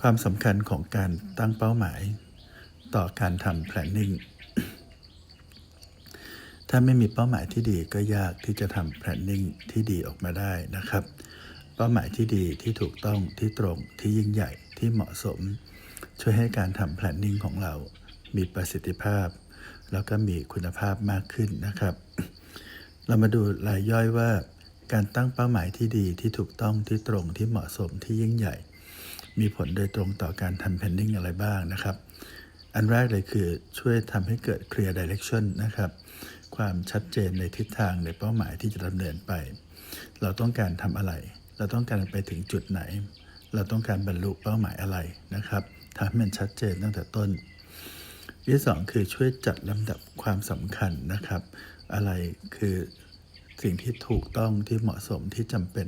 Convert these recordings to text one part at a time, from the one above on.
ความสำคัญของการตั้งเป้าหมาย ต่อการทำ planning ถ้าไม่มีเป้าหมายที่ดีก็ยากที่จะทำ planning ที่ดีออกมาได้นะครับ เป้าหมายที่ดีที่ถูกต้องที่ตรงที่ยิ่งใหญ่ที่เหมาะสม ช่วยให้การทำ planning ของเรา มีประสิทธิภาพ แล้วก็มีคุณภาพมากขึ้นนะครับ เรามาดูรายย่อยว่า การตั้งเป้าหมายที่ดีที่ถูกต้องที่ตรงที่เหมาะสมที่ยิ่งใหญ่ มีผลโดยตรงต่อการทำ planning อะไรบ้างนะครับ อันแรกเลยคือช่วยทำให้เกิด clear direction นะครับ ความชัดเจนในทิศทางในเป้าหมายที่จะดำเนินไป เราต้องการทำอะไร เราต้องการไปถึงจุดไหน เราต้องการบรรลุเป้าหมายอะไรนะครับทำให้มันชัดเจนตั้งแต่ต้นที่สองคือช่วยจัดลำดับความสำคัญนะครับ อะไรคือสิ่งที่ถูกต้องที่เหมาะสมที่จำเป็น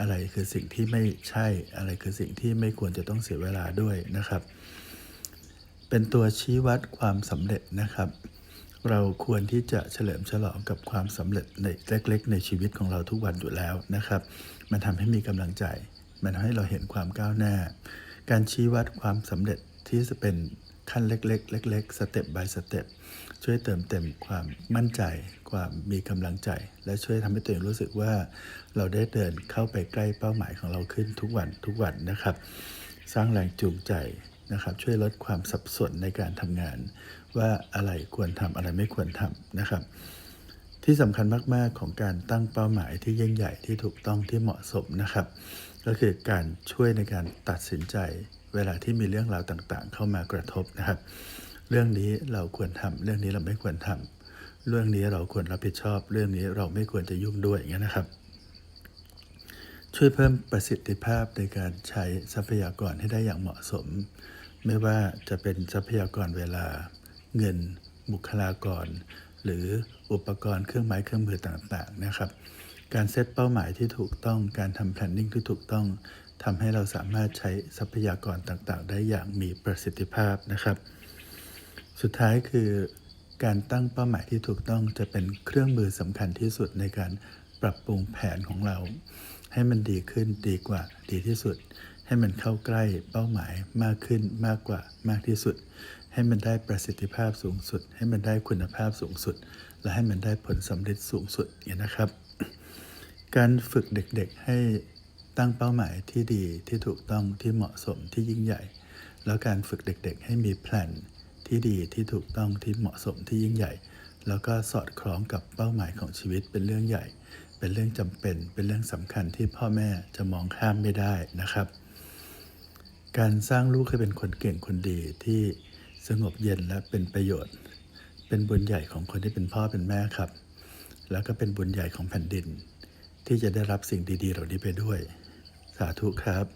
อะไรคือสิ่งที่ไม่ใช่ อะไรคือสิ่งที่ไม่ควรจะต้องเสียเวลาด้วยนะครับ เป็นตัวชี้วัดความสำเร็จนะครับ เราควรที่จะเฉลิมฉลองกับความสำเร็จในเล็ก ๆ ในชีวิตของเราทุกวันอยู่แล้วนะครับ มันทำให้มีกำลังใจ มันทำให้เราเห็นความก้าวหน้า การชี้วัดความสำเร็จ ที่จะเป็นขั้นเล็กๆเล็กๆสเต็ป by สเต็ปช่วยเติมเต็มความมั่นใจ ความมีกำลังใจ และช่วยทำให้ตัวเองรู้สึกว่า เราได้เดินเข้าไปใกล้เป้าหมายของเราขึ้นทุกวันทุกวันนะครับ สร้างแรงจูงใจนะครับ ช่วยลดความสับสนในการทำงาน ว่าอะไรควรทำอะไรไม่ควรทำนะครับ ที่สำคัญมาก ๆ ของการตั้งเป้าหมายที่ยิ่งใหญ่ที่ถูกต้องที่เหมาะสมนะครับ ก็คือการช่วยในการตัดสินใจ เวลาที่มีเรื่องราวต่างๆ เข้ามากระทบนะครับ เรื่องนี้เราควรทำเรื่องนี้เราไม่ควรทำเรื่องนี้เราควรรับผิดชอบ เรื่องนี้เราไม่ควรจะยุ่งด้วยอย่างนี้ยนะครับ ช่วยเพิ่มประสิทธิภาพในการใช้ทรัพยากรให้ได้อย่างเหมาะสม ไม่ว่าจะเป็นทรัพยากรเวลา เงิน บุคลากร หรืออุปกรณ์เครื่องไม้เครื่องมือต่างๆนะครับ การเซตเป้าหมายที่ถูกต้องการทำ planning ที่ถูกต้องทำให้เราสามารถใช้ทรัพยากรต่างๆ ได้อย่างมีประสิทธิภาพนะครับ สุดท้ายคือ การตั้งเป้าหมายที่ถูกต้องจะเป็นเครื่องมือสำคัญที่สุดในการปรับปรุงแผนของเรา ให้มันดีขึ้นดีกว่าดีที่สุด ให้มันเข้าใกล้เป้าหมายมากขึ้นมากกว่ามากที่สุด ให้มันได้ประสิทธิภาพสูงสุด ให้มันได้คุณภาพสูงสุด และให้มันได้ผลสำเร็จสูงสุดอย่างนี้นะครับ การฝึกเด็กๆให้ตั้งเป้าหมายที่ดีที่ถูกต้องที่เหมาะสมที่ยิ่งใหญ่ แล้วการฝึกเด็กๆ ให้มีแผนที่ดีที่ถูกต้องที่เหมาะสมที่ยิ่งใหญ่ แล้วก็สอดคล้องกับเป้าหมายของชีวิตเป็นเรื่องใหญ่ เป็นเรื่องจำเป็น เป็นเรื่องสำคัญที่พ่อแม่จะมองข้ามไม่ได้นะครับ การสร้างลูกให้เป็นคนเก่งคนดีที่สงบเย็นและเป็นประโยชน์ เป็นบุญใหญ่ของคนที่เป็นพ่อเป็นแม่ครับ แล้วก็เป็นบุญใหญ่ของแผ่นดิน ที่จะได้รับสิ่งดี ๆ เหล่านี้ไปด้วย สาธุครับ